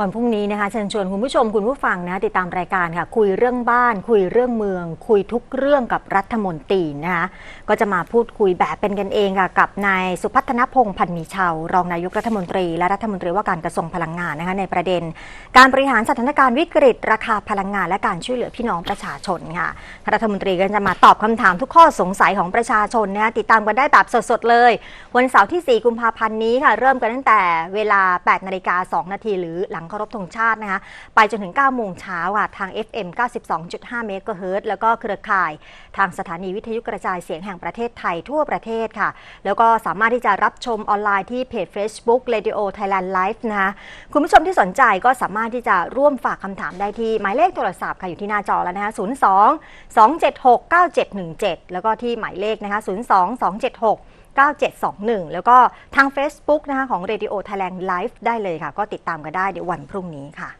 วันพรุ่งนี้นะคะเชิญชวนคุณผู้ชมคุณผู้ฟังนะติดตามรายการค่ะ คุยเรื่องบ้าน คุยเรื่องเมือง คุยทุกเรื่องกับรัฐมนตรีนะคะก็จะมาพูดคุยแบบเป็นกันเองค่ะกับนายสุพัฒนพงษ์พันมีเชาวรองนายกรัฐมนตรีและรัฐมนตรีว่าการกระทรวงพลังงานนะคะในประเด็น การบริหารสถานการณ์วิกฤต ราคาพลังงาน และการช่วยเหลือพี่น้องประชาชนค่ะรัฐมนตรีก็จะมาตอบคำถามทุกข้อสงสัยของประชาชนนะคะติดตามกันได้แบบสดๆเลย วันเสาร์ที่ 4 กุมภาพันธ์นี้ค่ะเริ่มกันตั้งแต่เวลา 8 นาฬิกา 2 นาทีหรือหลังเคารพธงชาตินะคะไปจนถึง 9 โมงเช้าค่ะทาง FM 92.5 เมกะเฮิรตแล้วก็เครือข่าย ทางสถานีวิทยุกระจายเสียงแห่งประเทศไทยทั่วประเทศค่ะ แล้วก็สามารถที่จะรับชมออนไลน์ที่เพจ Facebook Radio Thailand Live นะคะคุณผู้ชมที่สนใจก็สามารถที่จะร่วมฝากคำถามได้ที่หมายเลขโทรศัพท์ค่ะอยู่ที่หน้าจอแล้วนะคะ02 276 9717 แล้วก็ที่หมายเลขนะคะ02 276 9721 แล้วก็ทาง Facebook นะคะของ Radio Thailand Live ได้เลยค่ะ ก็ติดตามกันได้เดี๋ยววันพรุ่งนี้ค่ะ